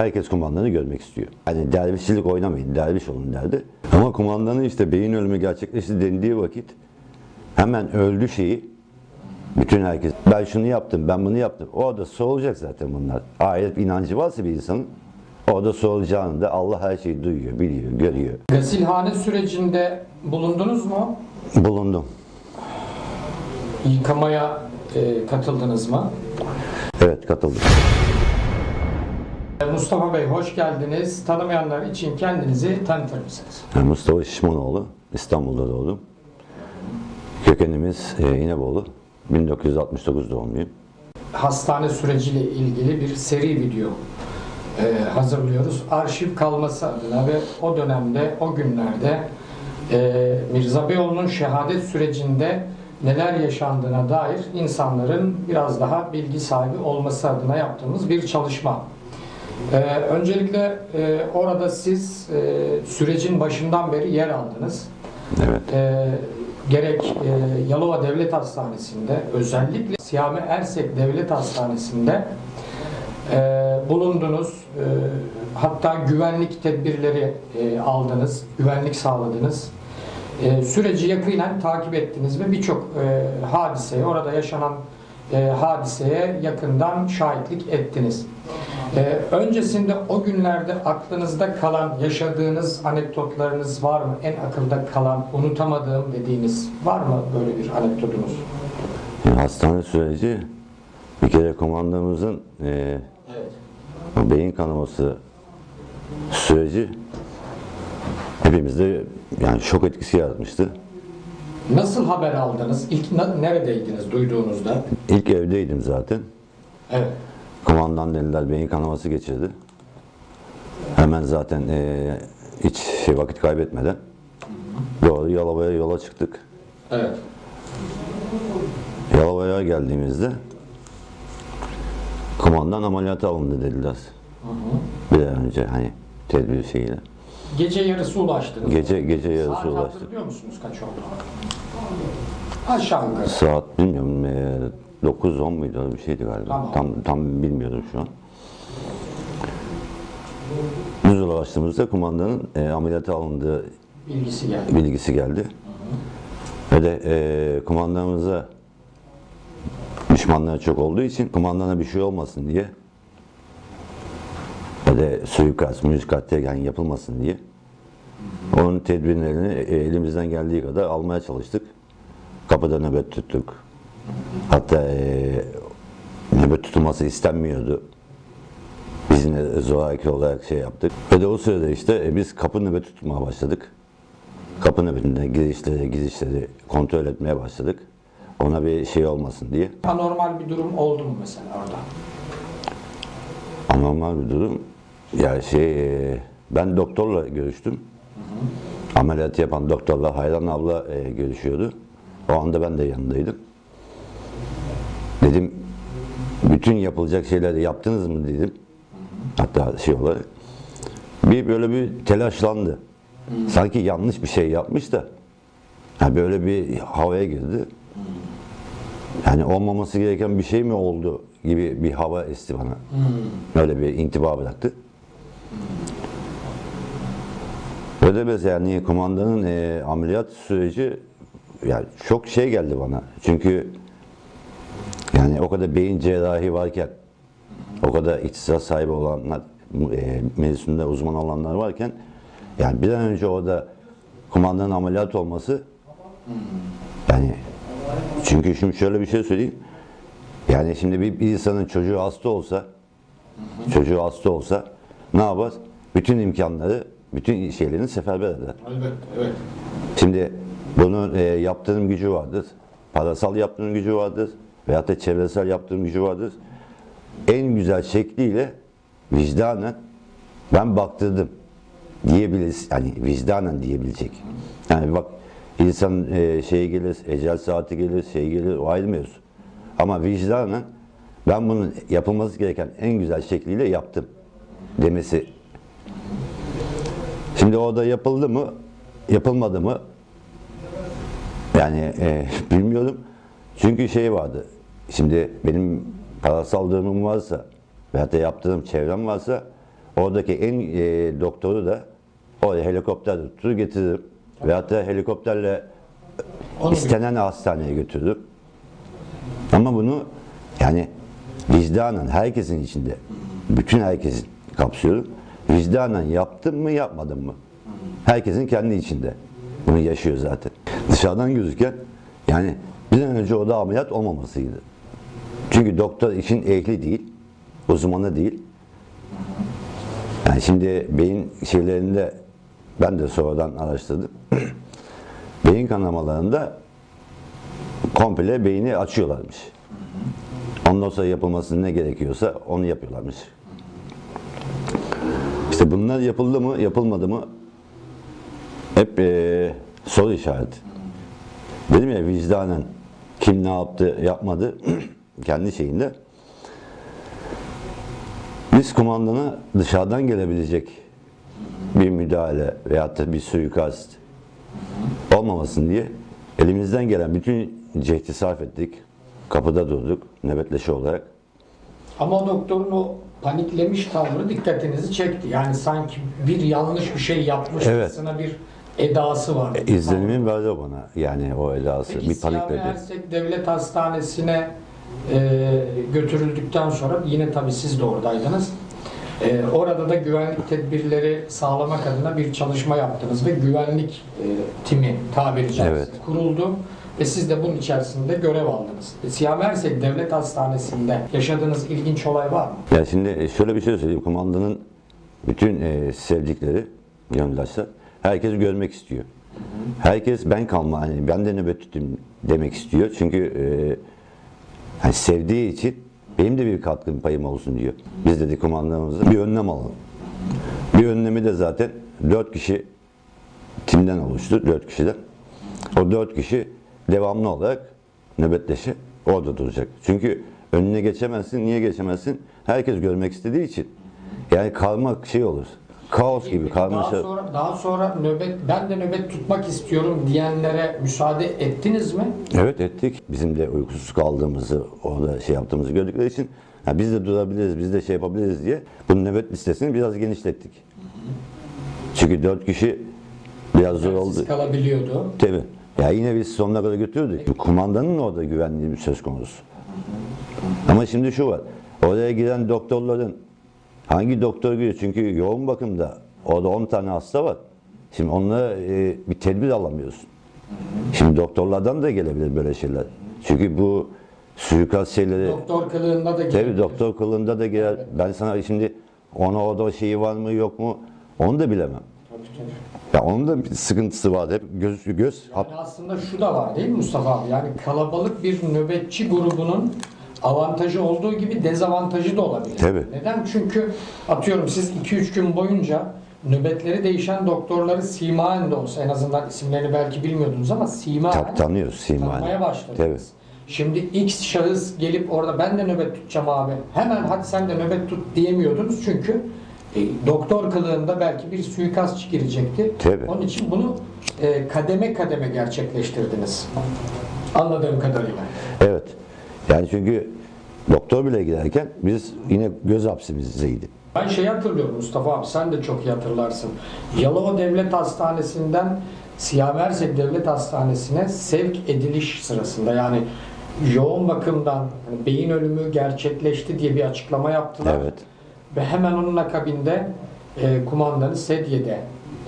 Herkes kumandanı görmek istiyor. Hani dervişçilik oynamayın, derviş olun derdi. Ama kumandanın işte beyin ölümü gerçekleşti dendiği vakit hemen öldü şeyi bütün herkes ben şunu yaptım, ben bunu yaptım. Orada sorulacak zaten bunlar. Ahiret inancı varsa bir insanın orada sorulacağını da Allah her şeyi duyuyor, biliyor, görüyor. Gasilhane sürecinde bulundunuz mu? Bulundum. Yıkamaya e, katıldınız mı? Evet katıldım. E, Mustafa Bey hoş geldiniz. Tanımayanlar için kendinizi tanıtır mısınız? Ben Mustafa Şişmanoğlu, İstanbul'da doğdum. Kökenimiz e, İnebolu. 1969 doğumluyum. Hastane süreciyle ilgili bir seri video e, hazırlıyoruz. Arşiv kalması adına ve o dönemde, o günlerde e, Mirza Beyoğlu'nun şehadet sürecinde neler yaşandığına dair insanların biraz daha bilgi sahibi olması adına yaptığımız bir çalışma. Ee, öncelikle e, orada siz e, sürecin başından beri yer aldınız. Evet. E, gerek e, Yalova Devlet Hastanesi'nde özellikle Siyame Ersek Devlet Hastanesi'nde e, bulundunuz. E, hatta güvenlik tedbirleri e, aldınız, güvenlik sağladınız. E, süreci yakinen takip ettiniz ve birçok e, hadiseye, orada yaşanan e, hadiseye yakından şahitlik ettiniz. E, öncesinde o günlerde aklınızda kalan, yaşadığınız anekdotlarınız var mı? En akılda kalan, unutamadığım dediğiniz var mı böyle bir anekdotunuz? Yani hastane süreci bir kere komandamızın e, Evet. beyin kanaması süreci hepimizde yani şok etkisi yaratmıştı. Nasıl haber aldınız? İlk neredeydiniz duyduğunuzda? İlk evdeydim zaten. Evet. Komandan dediler beyin kanaması geçirdi. Hemen zaten e, hiç şey vakit kaybetmeden doğru Yalova'ya yola çıktık. Evet. Yalova'ya geldiğimizde kumandan ameliyata alındı dediler. Bir an önce hani tedbir şeyiyle. Gece yarısı ulaştınız. Gece gece yarısı Saat ulaştık. hatırlıyor musunuz kaç oldu? Aşağı yukarı. Saat bilmiyorum 9-10 muydu öyle bir şeydi galiba. Tamam. Tam tam bilmiyorum şu an. Biz ulaştığımızda kumandanın e, ameliyata alındığı Bilgisi geldi. bilgisi geldi. Ve de e, kumandanımıza düşmanları çok olduğu için kumandana bir şey olmasın diye ve de suikast, müzik yani yapılmasın diye onun tedbirlerini e, elimizden geldiği kadar almaya çalıştık. Kapıda nöbet tuttuk. Hatta e, nöbet tutulması istenmiyordu. Biz yine zoraki olarak şey yaptık. Ve de o sırada işte e, biz kapı nöbeti tutmaya başladık. Kapı nöbetinde girişleri, gizişleri kontrol etmeye başladık. Ona bir şey olmasın diye. Anormal bir durum oldu mu mesela orada? Anormal bir durum. Ya şey, e, ben doktorla görüştüm. Ameliyat yapan doktorla Hayran abla e, görüşüyordu. O anda ben de yanındaydım. Dedim, bütün yapılacak şeyleri yaptınız mı dedim. Hatta şey olarak. Bir böyle bir telaşlandı. Sanki yanlış bir şey yapmış da. Yani böyle bir havaya girdi. Yani olmaması gereken bir şey mi oldu gibi bir hava esti bana. Öyle bir intiba bıraktı. Mesela yani kumandanın e, ameliyat süreci yani çok şey geldi bana. Çünkü yani o kadar beyin cerrahi varken o kadar ihtisas sahibi olanlar e, mevzusunda uzman olanlar varken yani bir an önce orada kumandanın ameliyat olması yani çünkü şimdi şöyle bir şey söyleyeyim. Yani şimdi bir, bir insanın çocuğu hasta olsa, çocuğu hasta olsa ne yapar? Bütün imkanları, bütün şeylerini seferber eder. Elbette, evet. Şimdi bunun e, yaptırım gücü vardır. Parasal yaptırım gücü vardır. Veyahut da çevresel yaptırım gücü vardır. En güzel şekliyle vicdanen ben baktırdım diyebiliriz. Yani vicdanen diyebilecek. Yani bak insan e, şey gelir, ecel saati gelir, şey gelir, o ayrı mevzu. Ama vicdanen ben bunun yapılması gereken en güzel şekliyle yaptım demesi. Şimdi orada yapıldı mı, yapılmadı mı? Yani e, bilmiyorum. Çünkü şey vardı. Şimdi benim parasal durumum varsa veyahut da yaptığım çevrem varsa oradaki en e, doktoru da oraya helikopter tutur getiririm. Ve hatta helikopterle Onu istenen hastaneye götürürüm. Ama bunu yani vicdanen herkesin içinde, bütün herkesin kapsıyorum. Vicdanen yaptım mı yapmadım mı? Herkesin kendi içinde. Bunu yaşıyor zaten. Dışarıdan gözüken yani bir an önce orada ameliyat olmamasıydı. Çünkü doktor için ehli değil, uzmanı değil. Yani şimdi beyin şeylerinde ben de sonradan araştırdım. beyin kanamalarında komple beyni açıyorlarmış. Ondan sonra yapılması ne gerekiyorsa onu yapıyorlarmış. İşte bunlar yapıldı mı, yapılmadı mı hep eee, soru işareti. Dedim ya vicdanen kim ne yaptı, yapmadı kendi şeyinde. Biz kumandana dışarıdan gelebilecek bir müdahale veyahut da bir suikast olmamasın diye elimizden gelen bütün cehdi sarf ettik. Kapıda durduk nöbetleşi olarak. Ama doktorun o paniklemiş tavrı dikkatinizi çekti. Yani sanki bir yanlış bir şey yapmışçasına bir edası var. İzlenimin verdi o bana yani o edası. Peki bir panikledi. Ersek Devlet Hastanesi'ne e, götürüldükten sonra yine tabii siz de oradaydınız. E, orada da güvenlik tedbirleri sağlamak adına bir çalışma yaptınız ve güvenlik e, timi tabiri caizse Evet. kuruldu ve siz de bunun içerisinde görev aldınız. E, Siyami Ersek Devlet Hastanesi'nde yaşadığınız ilginç olay var mı? Ya şimdi şöyle bir şey söyleyeyim. Kumandanın bütün e, sevdikleri, yandaşlar, herkes görmek istiyor. Herkes ben kalma, hani ben de nöbet tutayım demek istiyor. Çünkü e, hani sevdiği için benim de bir katkım payım olsun diyor. Biz dedi kumandanımıza bir önlem alalım. Bir önlemi de zaten dört kişi timden oluştu, dört kişiden. O dört kişi devamlı olarak nöbetleşi orada duracak. Çünkü önüne geçemezsin. Niye geçemezsin? Herkes görmek istediği için. Yani karma şey olur. Kaos gibi karmaşa. Daha sonra, daha sonra nöbet, ben de nöbet tutmak istiyorum diyenlere müsaade ettiniz mi? Evet ettik. Bizim de uykusuz kaldığımızı, orada şey yaptığımızı gördükleri için ha, biz de durabiliriz, biz de şey yapabiliriz diye bu nöbet listesini biraz genişlettik. Çünkü dört kişi biraz zor oldu. Siz kalabiliyordu. Tabii. Ya yine biz sonuna kadar götürdük. Kumandanın orada güvenliği söz konusu. Ama şimdi şu var. Oraya giren doktorların hangi doktor giriyor? Çünkü yoğun bakımda orada 10 tane hasta var. Şimdi onlara e, bir tedbir alamıyorsun. Şimdi doktorlardan da gelebilir böyle şeyler. Çünkü bu suikast şeyleri Doktor kılığında da tabii gelebilir. doktor kılığında da gelir. Ben sana şimdi ona orada şeyi var mı yok mu onu da bilemem. Tabii, tabii. Ya onun da bir sıkıntısı var. Hep göz göz Yani aslında şu da var değil mi Mustafa abi? Yani kalabalık bir nöbetçi grubunun avantajı olduğu gibi dezavantajı da olabilir. Tabii. Neden? Çünkü atıyorum siz 2-3 gün boyunca nöbetleri değişen doktorları simaen de olsa en azından isimlerini belki bilmiyordunuz ama simaen Tabii tanıyoruz Simani. tanımaya başladınız. Tabii. Şimdi X şahıs gelip orada ben de nöbet tutacağım abi. Hemen hadi sen de nöbet tut diyemiyordunuz çünkü e, doktor kılığında belki bir suikastçı girecekti. Tabii. Onun için bunu e, kademe kademe gerçekleştirdiniz. Anladığım kadarıyla. Evet. Yani çünkü doktor bile giderken biz yine göz hapsimizdeydi. Ben şeyi hatırlıyorum Mustafa abi sen de çok iyi hatırlarsın. Yalova Devlet Hastanesi'nden Siyah Ersek Devlet Hastanesi'ne sevk ediliş sırasında yani yoğun bakımdan hani beyin ölümü gerçekleşti diye bir açıklama yaptılar. Evet. Ve hemen onun akabinde e, kumandanı sedyede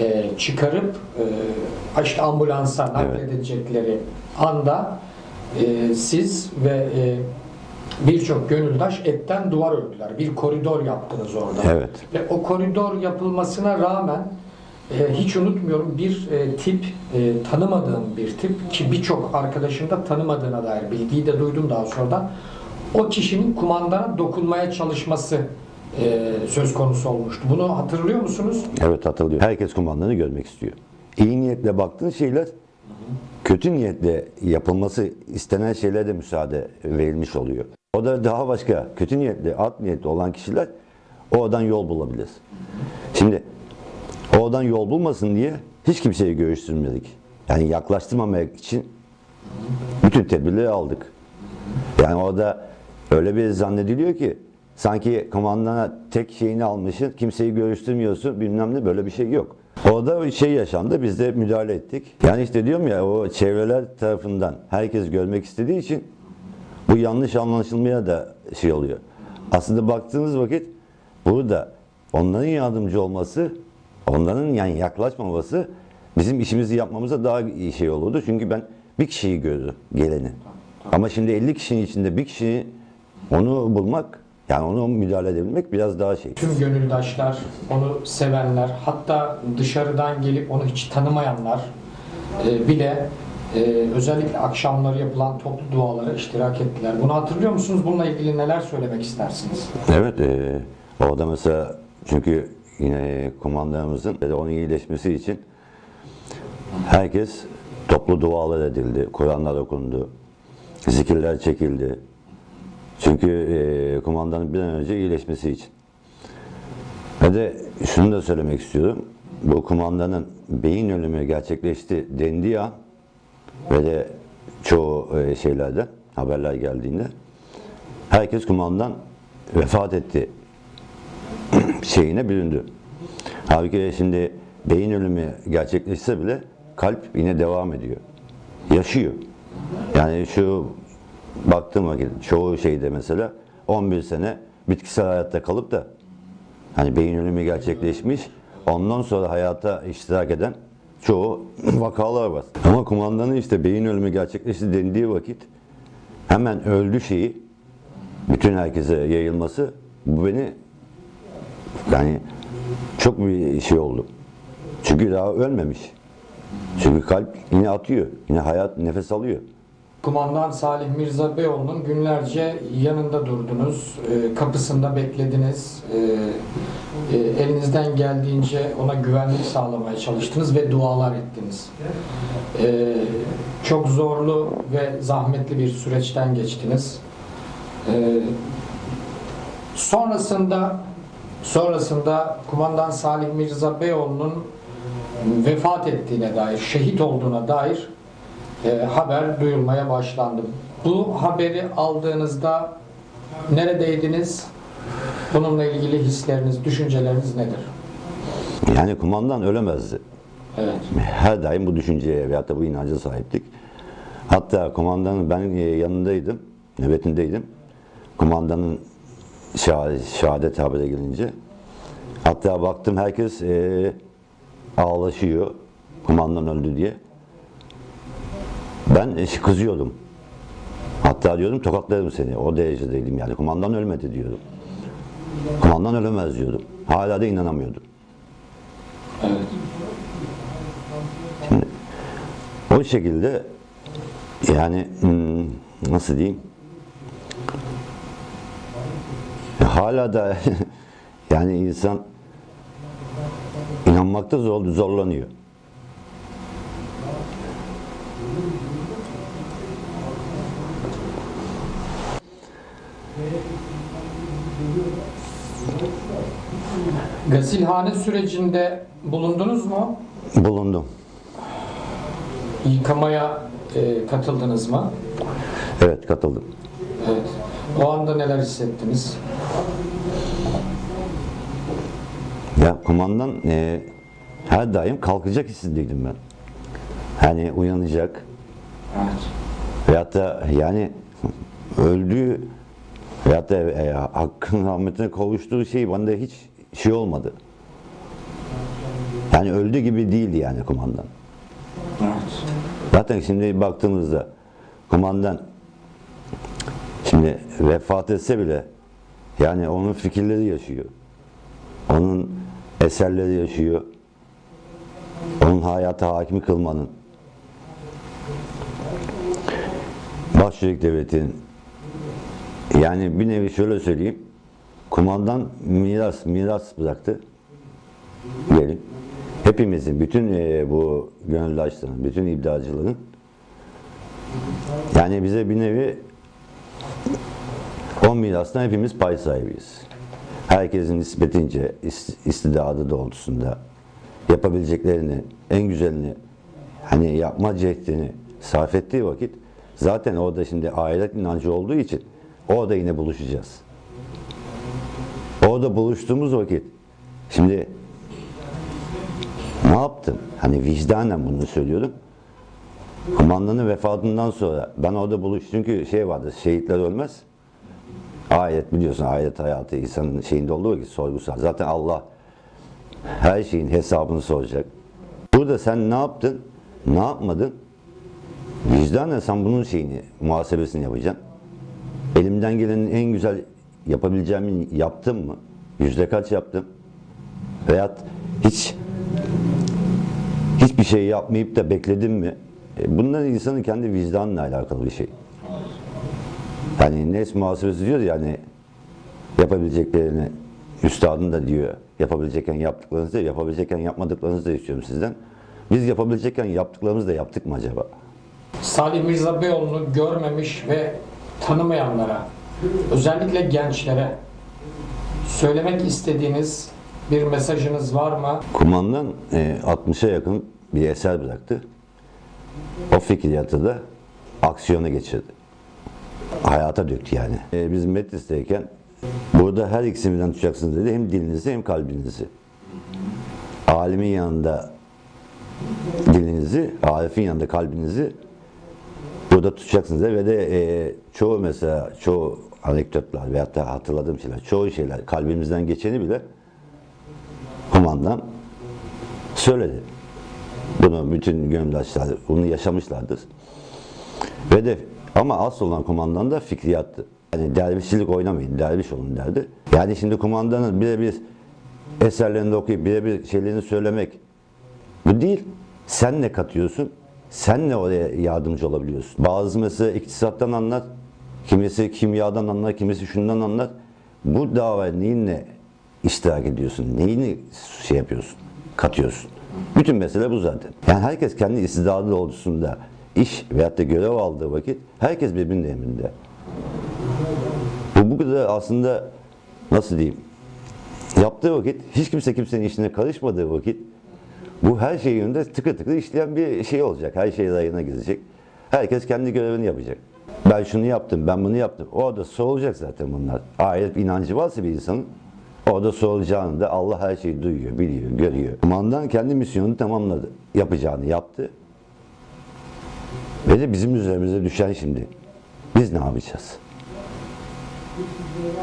e, çıkarıp e, işte ambulansa nakledilecekleri anda e, siz ve e, birçok gönüldaş etten duvar ördüler. Bir koridor yaptınız orada. Evet. Ve o koridor yapılmasına rağmen e, hiç unutmuyorum bir e, tip e, tanımadığım bir tip ki birçok arkadaşım da tanımadığına dair bilgiyi de duydum daha sonradan. O kişinin kumandana dokunmaya çalışması e, söz konusu olmuştu. Bunu hatırlıyor musunuz? Evet hatırlıyorum. Herkes kumandanı görmek istiyor. İyi niyetle baktığın şeyler kötü niyetle yapılması istenen şeylere de müsaade verilmiş oluyor. O da daha başka kötü niyetli, art niyetli olan kişiler oradan yol bulabilir. Şimdi oradan yol bulmasın diye hiç kimseyi görüştürmedik. Yani yaklaştırmamak için bütün tedbirleri aldık. Yani orada öyle bir zannediliyor ki sanki komandana tek şeyini almışsın, kimseyi görüştürmüyorsun, bilmem ne böyle bir şey yok. Orada bir şey yaşandı, biz de müdahale ettik. Yani işte diyorum ya o çevreler tarafından herkes görmek istediği için bu yanlış anlaşılmaya da şey oluyor. Aslında baktığınız vakit burada onların yardımcı olması, onların yani yaklaşmaması bizim işimizi yapmamıza daha iyi şey olurdu. Çünkü ben bir kişiyi gördüm geleni. Ama şimdi 50 kişinin içinde bir kişiyi onu bulmak yani onu müdahale edebilmek biraz daha şey. Tüm gönüldaşlar, onu sevenler, hatta dışarıdan gelip onu hiç tanımayanlar e, bile e, özellikle akşamları yapılan toplu dualara iştirak ettiler. Bunu hatırlıyor musunuz? Bununla ilgili neler söylemek istersiniz? Evet, e, orada mesela çünkü yine kumandanımızın ve onun iyileşmesi için herkes toplu dualar edildi, Kur'anlar okundu, zikirler çekildi. Çünkü e, kumandanın bir an önce iyileşmesi için. Ve de şunu da söylemek istiyorum. Bu kumandanın beyin ölümü gerçekleşti dendiği an ve de çoğu e, şeylerde haberler geldiğinde herkes kumandan vefat etti şeyine büründü. Halbuki şimdi beyin ölümü gerçekleşse bile kalp yine devam ediyor. Yaşıyor. Yani şu baktığım vakit çoğu şeyde mesela 11 sene bitkisel hayatta kalıp da hani beyin ölümü gerçekleşmiş ondan sonra hayata iştirak eden çoğu vakalar var. Ama kumandanın işte beyin ölümü gerçekleşti dendiği vakit hemen öldü şeyi bütün herkese yayılması bu beni yani çok bir şey oldu. Çünkü daha ölmemiş. Çünkü kalp yine atıyor. Yine hayat nefes alıyor. Kumandan Salih Mirza Beyoğlu'nun günlerce yanında durdunuz, e, kapısında beklediniz, e, e, elinizden geldiğince ona güvenlik sağlamaya çalıştınız ve dualar ettiniz. Çok zorlu ve zahmetli bir süreçten geçtiniz. Sonrasında sonrasında Kumandan Salih Mirza Beyoğlu'nun vefat ettiğine dair, şehit olduğuna dair e, haber duyulmaya başlandı. Bu haberi aldığınızda neredeydiniz? Bununla ilgili hisleriniz, düşünceleriniz nedir? Yani kumandan ölemezdi. Evet. Her daim bu düşünceye veyahut da bu inanca sahiptik. Hatta kumandanın ben e, yanındaydım, nöbetindeydim. Kumandanın şehadet haberi gelince. Hatta baktım herkes e, ağlaşıyor kumandan öldü diye. Ben e, kızıyordum. Hatta diyordum tokatlarım seni. O derecedeydim yani. Kumandan ölmedi diyordum. Kumandan ölemez diyordum. Hala da inanamıyordum. Evet. O şekilde yani hmm, nasıl diyeyim? Hala da yani insan inanmakta zor, zorlanıyor. Gasilhane sürecinde bulundunuz mu? Bulundum. Yıkamaya e, katıldınız mı? Evet katıldım. Evet. O anda neler hissettiniz? Ya kumandan e, her daim kalkacak hissindeydim ben. Hani uyanacak Evet. veyahut da yani öldüğü veyahut da e, hakkın rahmetine kavuştuğu şey bende hiç şey olmadı. Yani öldü gibi değildi yani kumandan. Evet. Zaten şimdi baktığımızda kumandan şimdi vefat etse bile yani onun fikirleri yaşıyor. Onun eserleri yaşıyor. Onun hayata hakim kılmanın Başçılık devletin yani bir nevi şöyle söyleyeyim kumandan miras miras bıraktı diyelim. Hepimizin, bütün e, bu gönüllü bütün iddiacıların yani bize bir nevi o mirastan hepimiz pay sahibiyiz. Herkesin nispetince, is- istidadı doğrultusunda yapabileceklerini, en güzelini hani yapma cehdini sarf ettiği vakit zaten orada şimdi ahiret inancı olduğu için orada yine buluşacağız. Orada buluştuğumuz vakit şimdi ne yaptım? Hani vicdanen bunu söylüyorum. Kumandanın vefatından sonra ben orada buluş çünkü şey vardı şehitler ölmez. Ahiret biliyorsun ahiret hayatı insanın şeyinde olduğu vakit sorgusal. Zaten Allah her şeyin hesabını soracak. Burada sen ne yaptın? Ne yapmadın? Vicdanen sen bunun şeyini, muhasebesini yapacaksın. Elimden gelenin en güzel yapabileceğimi yaptım mı? Yüzde kaç yaptım? Veyahut hiç hiçbir şey yapmayıp da bekledim mi? E, Bunlar insanın kendi vicdanla alakalı bir şey. Yani nefs muhasebesi diyor ya hani yapabileceklerini üstadın da diyor. Yapabilecekken yaptıklarınızı da yapabilecekken yapmadıklarınızı da istiyorum sizden. Biz yapabilecekken yaptıklarımızı da yaptık mı acaba? Salih Mirza Beyoğlu'nu görmemiş ve tanımayanlara, özellikle gençlere söylemek istediğiniz bir mesajınız var mı? Kumandan e, 60'a yakın bir eser bıraktı. O fikriyatı da aksiyona geçirdi. Hayata döktü yani. E, biz Metris'teyken burada her ikisinden tutacaksınız dedi. Hem dilinizi hem kalbinizi. Alimin yanında dilinizi, Arif'in yanında kalbinizi burada tutacaksınız ve de e, çoğu mesela çoğu anekdotlar veyahut da hatırladığım şeyler, çoğu şeyler kalbimizden geçeni bile kumandan söyledi. Bunu bütün gönüldaşlar bunu yaşamışlardır. Ve de ama asıl olan kumandan da fikriyattı. Yani dervişçilik oynamayın, derviş olun derdi. Yani şimdi kumandanın birebir eserlerini okuyup birebir şeylerini söylemek bu değil. Sen ne katıyorsun? Sen ne oraya yardımcı olabiliyorsun? Bazı mesela iktisattan anlar, kimisi kimyadan anlar, kimisi şundan anlar. Bu davaya neyinle iştirak ediyorsun? Neyini şey yapıyorsun? Katıyorsun. Bütün mesele bu zaten. Yani herkes kendi istidadı doğrultusunda iş veyahut da görev aldığı vakit herkes birbirinin emrinde. Bu bu kadar aslında nasıl diyeyim? Yaptığı vakit hiç kimse kimsenin işine karışmadığı vakit bu her şey yönünde tıkır tıkır işleyen bir şey olacak. Her şey rayına gidecek. Herkes kendi görevini yapacak. Ben şunu yaptım, ben bunu yaptım. Orada sorulacak zaten bunlar. Ahiret inancı varsa bir insanın orada sorulacağını da Allah her şeyi duyuyor, biliyor, görüyor. Kumandan kendi misyonunu tamamladı. Yapacağını yaptı. Ve de bizim üzerimize düşen şimdi. Biz ne yapacağız?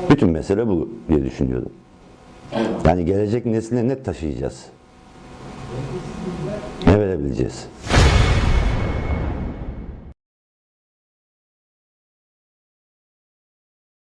Bütün mesele bu diye düşünüyorum. Yani gelecek nesline ne taşıyacağız? Verebileceğiz?